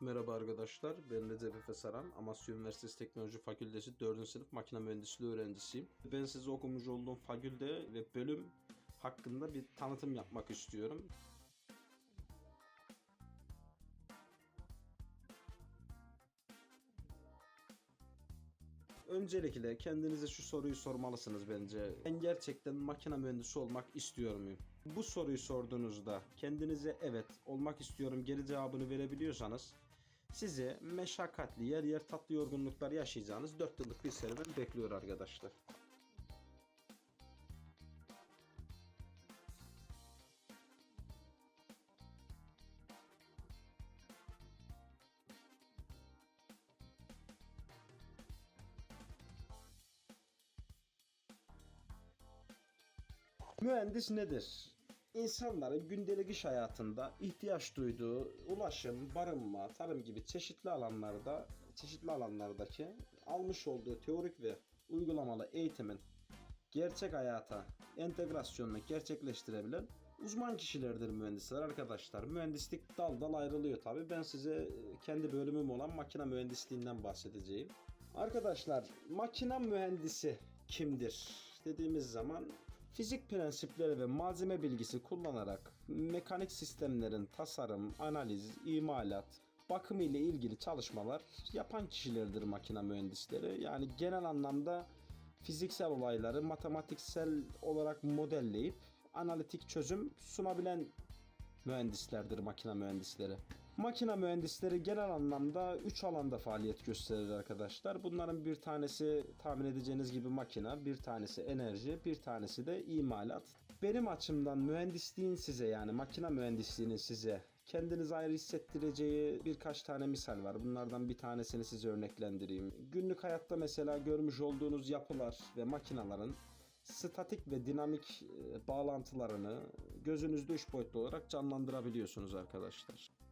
Merhaba arkadaşlar, ben Recep Efe Saran, Amasya Üniversitesi Teknoloji Fakültesi 4. sınıf makine mühendisliği öğrencisiyim. Ben size okumuş olduğum fakülte ve bölüm hakkında bir tanıtım yapmak istiyorum. Öncelikle kendinize şu soruyu sormalısınız bence. Ben gerçekten makine mühendisi olmak istiyor muyum? Bu soruyu sorduğunuzda kendinize evet olmak istiyorum geri cevabını verebiliyorsanız sizi meşakkatli yer yer tatlı yorgunluklar yaşayacağınız 4 yıllık bir serüven bekliyor arkadaşlar. Mühendis nedir? İnsanların gündelik iş hayatında ihtiyaç duyduğu ulaşım, barınma, tarım gibi çeşitli alanlarda, çeşitli alanlardaki almış olduğu teorik ve uygulamalı eğitimin gerçek hayata entegrasyonunu gerçekleştirebilen uzman kişilerdir mühendisler arkadaşlar. Mühendislik dal dal ayrılıyor tabi. Ben size kendi bölümüm olan makine mühendisliğinden bahsedeceğim. Arkadaşlar makine mühendisi kimdir dediğimiz zaman fizik prensipleri ve malzeme bilgisi kullanarak mekanik sistemlerin tasarım, analiz, imalat, bakımı ile ilgili çalışmalar yapan kişilerdir makine mühendisleri. Yani genel anlamda fiziksel olayları matematiksel olarak modelleyip analitik çözüm sunabilen mühendislerdir makine mühendisleri. Makine mühendisleri genel anlamda 3 alanda faaliyet gösterir arkadaşlar. Bunların bir tanesi tahmin edeceğiniz gibi makine, bir tanesi enerji, bir tanesi de imalat. Benim açımdan mühendisliğin size yani makine mühendisliğinin size kendinizi ayrı hissettireceği birkaç tane misal var. Bunlardan bir tanesini size örneklendireyim. Günlük hayatta mesela görmüş olduğunuz yapılar ve makinaların statik ve dinamik e, bağlantılarını gözünüzde üç boyutlu olarak canlandırabiliyorsunuz arkadaşlar.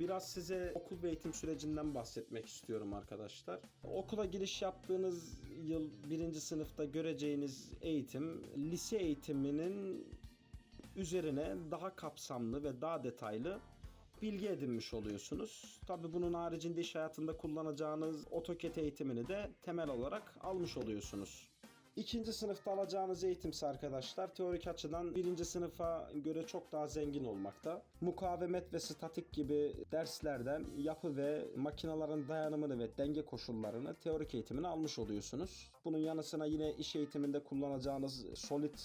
Biraz size okul ve eğitim sürecinden bahsetmek istiyorum arkadaşlar. Okula giriş yaptığınız yıl birinci sınıfta göreceğiniz eğitim lise eğitiminin üzerine daha kapsamlı ve daha detaylı bilgi edinmiş oluyorsunuz. Tabi bunun haricinde iş hayatında kullanacağınız AutoCAD eğitimini de temel olarak almış oluyorsunuz. İkinci sınıfta alacağınız eğitimse arkadaşlar teorik açıdan birinci sınıfa göre çok daha zengin olmakta. Mukavemet ve statik gibi derslerden yapı ve makinaların dayanımını ve denge koşullarını teorik eğitimini almış oluyorsunuz. Bunun yanı sıra yine iş eğitiminde kullanacağınız Solid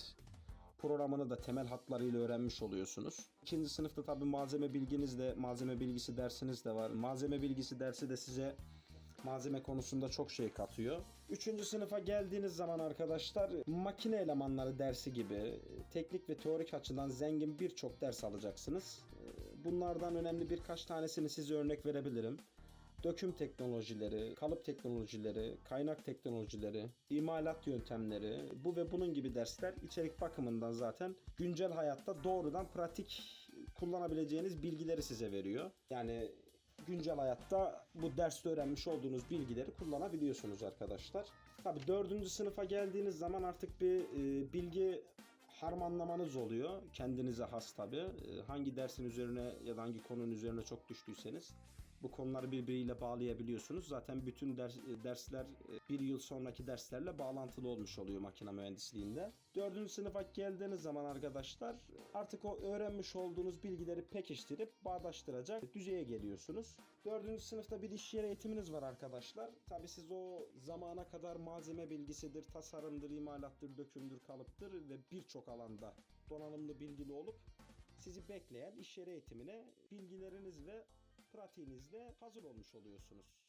programını da temel hatlarıyla öğrenmiş oluyorsunuz. İkinci sınıfta tabi malzeme bilginiz de malzeme bilgisi dersiniz de var. Malzeme bilgisi dersi de size malzeme konusunda çok şey katıyor. Üçüncü sınıfa geldiğiniz zaman arkadaşlar makine elemanları dersi gibi teknik ve teorik açıdan zengin birçok ders alacaksınız. Bunlardan önemli birkaç tanesini size örnek verebilirim. Döküm teknolojileri, kalıp teknolojileri, kaynak teknolojileri, imalat yöntemleri, bu ve bunun gibi dersler içerik bakımından zaten güncel hayatta doğrudan pratik kullanabileceğiniz bilgileri size veriyor. Yani güncel hayatta bu derste öğrenmiş olduğunuz bilgileri kullanabiliyorsunuz arkadaşlar. Tabi dördüncü sınıfa geldiğiniz zaman artık bir e, bilgi harmanlamanız oluyor. Kendinize has tabi. E, hangi dersin üzerine ya da hangi konunun üzerine çok düştüyseniz bu konuları birbiriyle bağlayabiliyorsunuz. Zaten bütün ders, e, dersler e, bir yıl sonraki derslerle bağlantılı olmuş oluyor makine mühendisliğinde. Dördüncü sınıfa geldiğiniz zaman arkadaşlar artık o öğrenmiş olduğunuz bilgileri pekiştirip bağdaştıracak düzeye geliyorsunuz. Dördüncü sınıfta bir iş yeri eğitiminiz var arkadaşlar. Tabi siz o zamana kadar malzeme bilgisidir, tasarımdır, imalattır, dökümdür, kalıptır ve birçok alanda donanımlı bilgili olup sizi bekleyen iş yeri eğitimine bilgileriniz ve pratiğinizle hazır olmuş oluyorsunuz.